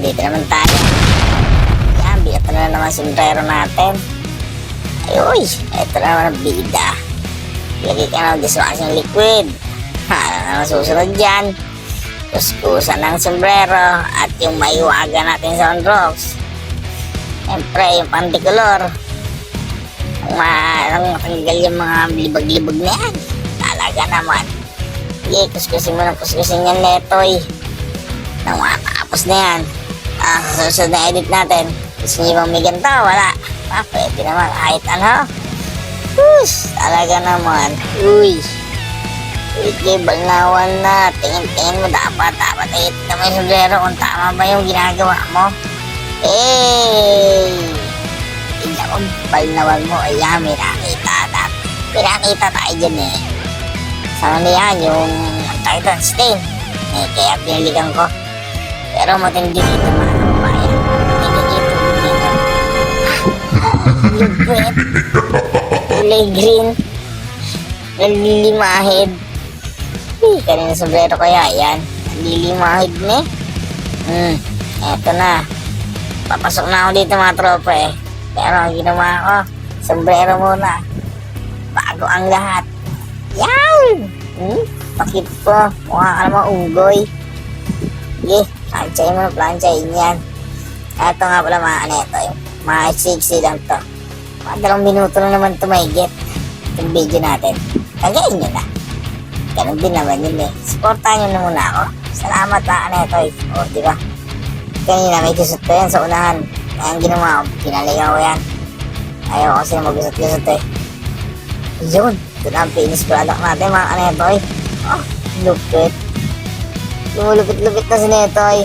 dito naman tayo. Yan, bigat na naman sombrero natin. Ay, uy, eto na naman ang bida. Lagay ka ng dishwashing liquid. Ha, ano susunod dyan? Kuskusan ng sombrero at yung maiwaga natin sa rocks. Siyempre, yung panticolor. Ang ma- matanggal yung mga libag-libag na yan. Talaga naman. Sige, kuskusin mo ng kuskusin yan, Letoy. Nang matapos na yan. Ah, susunod na edit natin. Gusto niyo bang may ganito? Wala. Ah, pwede naman. Kahit ano. Ush, talaga naman. Uy. Wiki, balnawan na. Tingin-tingin mo dapat. Dapat ay ito may sombrero kung tama ba yung ginagawa mo. Hey! Tingnan mo, balnawan mo. Ayan, may nakita. May nakita tayo dyan eh. Sana na yan, yung doon, stain. Eh, kaya pinaligan ko. Pero matindi dito mga Lupit. Kulay green. Nalilimahid. Hey, kanina sombrero kaya yan. Nalilimahid na eh. Hmm, eto na. Papasok na ako dito mga tropa eh. Pero ang ginawa ko, sombrero muna. Bago ang lahat. Yan! Hmm? Pakit po. Mukha ka naman unggoy. Sige, planchay mo na planchay yan. Ito nga pala mga aneto. Yung mga 60 lang to. Mga minuto na naman tumahigit. Itong video natin. Tagayin nyo na. Ganun din naman yun eh. Supportahan nyo na muna ako. Salamat mga aneto. O, di ba? Kanina may gusot ko yan sa unahan. Kaya ang ginawa ko, pinaligaw ko yan. Ayaw ko kasi magusot-gusot eh. Yun. Ito na ang finished product natin mga kanetoy. Oh, lupit. Lumulupit-lupit na si Netoy.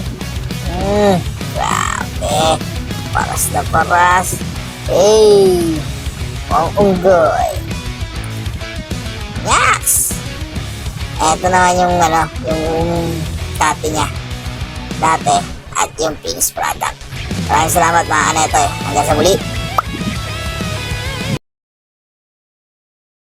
Grabe. Paras na paras. Hey, pang unggoy. Yes! Eto naman yung ano, yung dati niya. Dati. At yung finished product. Maraming salamat mga kanetoy. Hanggang sa muli.